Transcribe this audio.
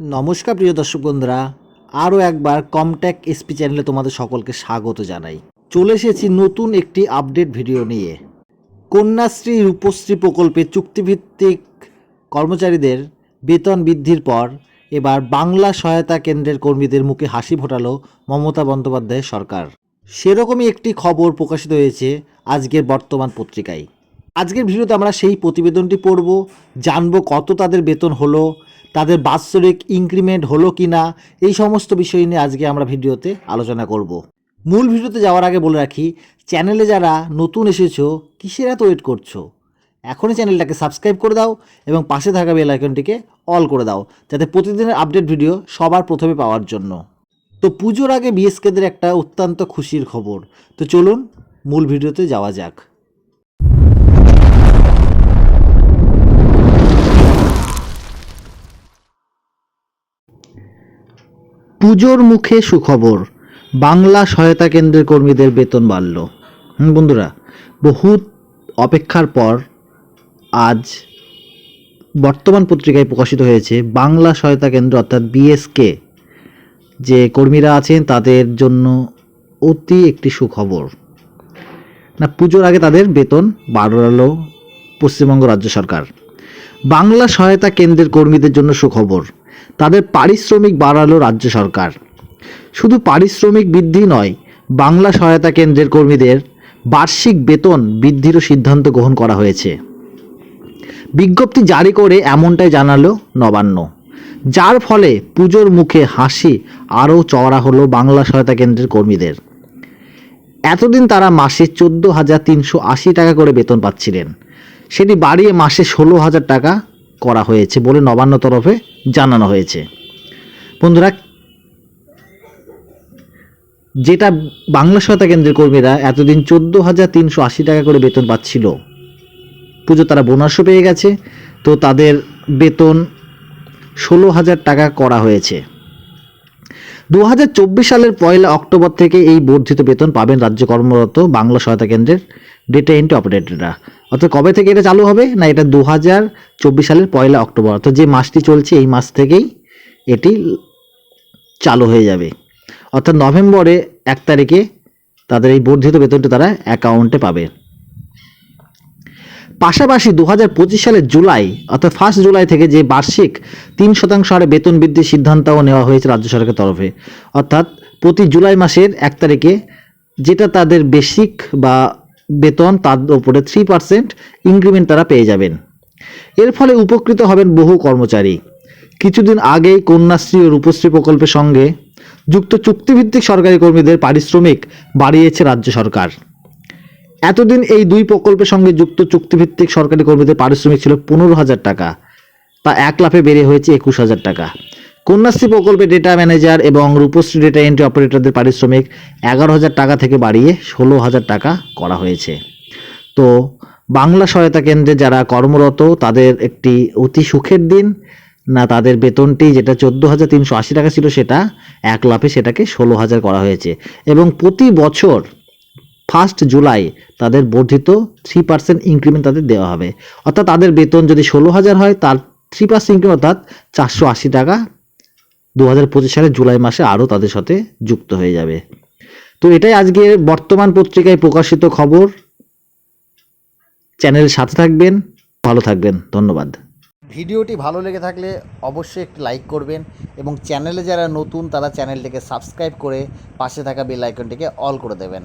নমস্কার প্রিয় দর্শক বন্ধুরা, আরও একবার কমট্যাক এসপি চ্যানেলে তোমাদের সকলকে স্বাগত জানাই। চলে এসেছি নতুন একটি আপডেট ভিডিও নিয়ে। কন্যাশ্রী রূপশ্রী প্রকল্পে চুক্তিভিত্তিক কর্মচারীদের বেতন বৃদ্ধির পর এবার বাংলা সহায়তা কেন্দ্রের কর্মীদের মুখে হাসি ফোটালো মমতা বন্দ্যোপাধ্যায়ের সরকার। সেরকমই একটি খবর প্রকাশিত হয়েছে আজকের বর্তমান পত্রিকায়। আজকের ভিডিওতে আমরা সেই প্রতিবেদনটি পড়ব, জানব কত তাদের বেতন হলো তাদের বাৎসরিক ইনক্রিমেন্ট হলো কি না এই সমস্ত বিষয় নিয়ে আজকে আমরা ভিডিওতে আলোচনা করব। মূল ভিডিওতে যাওয়ার আগে বলে রাখি চ্যানেলে যারা নতুন এসেছ, কিসের এত ওয়েট করছ? এখনই চ্যানেলটাকে সাবস্ক্রাইব করে দাও এবং পাশে থাকা বেল আইকনটিকে অল করে দাও, যাতে প্রতিদিনের আপডেট ভিডিও সবার প্রথমে পাওয়ার জন্য। তো পুজোর আগে বিএসকেদের একটা অত্যন্ত খুশির খবর। তো চলুন, মূল ভিডিওতে যাওয়া যাক। পুজোর মুখে সুখবর। বাংলা সহায়তা কেন্দ্রের কর্মীদের বেতন বাড়ল। বন্ধুরা, বহুত অপেক্ষার পর আজ বর্তমান পত্রিকায় প্রকাশিত হয়েছে বাংলা সহায়তা কেন্দ্র, অর্থাৎ বিএসকে যে কর্মীরা আছেন, তাদের জন্য অতি একটি সুখবর। না, পুজোর আগে তাদের বেতন বাড়ালো পশ্চিমবঙ্গ রাজ্য সরকার। বাংলা সহায়তা কেন্দ্রের কর্মীদের জন্য সুখবর। তাদের পারিশ্রমিক বাড়ালো রাজ্য সরকার। শুধু পারিশ্রমিক বৃদ্ধি নয়, বাংলা সহায়তা কেন্দ্রের কর্মীদের বার্ষিক বেতন বৃদ্ধিরও সিদ্ধান্ত গ্রহণ করা হয়েছে। বিজ্ঞপ্তি জারি করে এমনটাই জানালো নবান্ন। যার ফলে পুজোর মুখে হাসি আরও চওড়া হলো বাংলা সহায়তা কেন্দ্রের কর্মীদের। এতদিন তারা মাসে চোদ্দ হাজার তিনশো আশি টাকা করে বেতন পাচ্ছিলেন। সেটি বাড়িয়ে মাসে ষোলো হাজার টাকা করা হয়েছে বলে নবান্ন তরফে জানানো হয়েছে। বন্ধুরা, যেটা বাংলা সহায়তা কেন্দ্রের কর্মীরা এতদিন চোদ্দ হাজার তিনশো আশি টাকা করে বেতন পাচ্ছিল। পুজো তারা বোনাসও পেয়ে গেছে। তো তাদের বেতন ষোলো হাজার টাকা করা হয়েছে। দু হাজার চব্বিশ সালের পয়লা অক্টোবর থেকে এই বর্ধিত বেতন পাবেন রাজ্য কর্মরত বাংলা সহায়তা কেন্দ্রের ডেটা এন্ট্রি অপারেটররা অর্থাৎ কবে থেকে এটা চালু হবে? না, এটা দু হাজার চব্বিশ সালের পয়লা অক্টোবর। অর্থাৎ যে মাসটি চলছে, এই মাস থেকেই এটি চালু হয়ে যাবে। অর্থাৎ নভেম্বরে এক তারিখে তাদের এই বর্ধিত বেতনটি তারা অ্যাকাউন্টে পাবে। পাশাপাশি দু হাজার পঁচিশ সালের জুলাই, অর্থাৎ ফার্স্ট জুলাই থেকে যে বার্ষিক তিন শতাংশ হারে বেতন বৃদ্ধির সিদ্ধান্তও নেওয়া হয়েছে রাজ্য সরকারের তরফে। অর্থাৎ প্রতি জুলাই মাসের এক তারিখে যেটা তাদের বেসিক বা বেতন, তার উপরে থ্রি পার্সেন্ট ইনক্রিমেন্ট তারা পেয়ে যাবেন। এর ফলে উপকৃত হবেন বহু কর্মচারী। কিছুদিন আগেই কন্যাশ্রী ও রূপশ্রী প্রকল্পের সঙ্গে যুক্ত চুক্তিভিত্তিক সরকারি কর্মীদের পারিশ্রমিক বাড়িয়েছে রাজ্য সরকার। এতদিন এই দুই প্রকল্পের সঙ্গে যুক্ত চুক্তিভিত্তিক সরকারি কর্মীদের পারিশ্রমিক ছিল পনেরো হাজার টাকা, তা এক লাফে বেড়ে হয়েছে একুশ হাজার টাকা। কন্যাশ্রী প্রকল্পে ডেটা ম্যানেজার এবং রূপশ্রী ডেটা এন্ট্রি অপারেটরদের পারিশ্রমিক এগারো হাজার টাকা থেকে বাড়িয়ে ষোলো হাজার টাকা করা হয়েছে। তো বাংলা সহায়তা কেন্দ্রে যারা কর্মরত, তাদের একটি অতি সুখের দিন, না তাদের বেতনটি যেটা চোদ্দ হাজার তিনশো আশি টাকা ছিল সেটা এক লাফে সেটাকে ষোলো হাজার করা হয়েছে। এবং প্রতি বছর ফার্স্ট জুলাই তাদের বর্ধিত থ্রি পার্সেন্ট ইনক্রিমেন্ট তাদের দেওয়া হবে। অর্থাৎ তাদের বেতন যদি ষোলো হাজার হয়, তার থ্রি পার্সেন্ট ইনক্রিমেন্ট অর্থাৎ চারশো আশি টাকা দু হাজার পঁচিশ সালের জুলাই মাসে আরও তাদের সাথে যুক্ত হয়ে যাবে। তো এটাই আজকে বর্তমান পত্রিকায় প্রকাশিত খবর। চ্যানেলের সাথে থাকবেন, ভালো থাকবেন, ধন্যবাদ। ভিডিওটি ভালো লেগে থাকলে অবশ্যই একটি লাইক করবেন এবং চ্যানেলে যারা নতুন তারা চ্যানেলটিকে সাবস্ক্রাইব করে পাশে থাকা বেল আইকনটিকে অল করে দেবেন।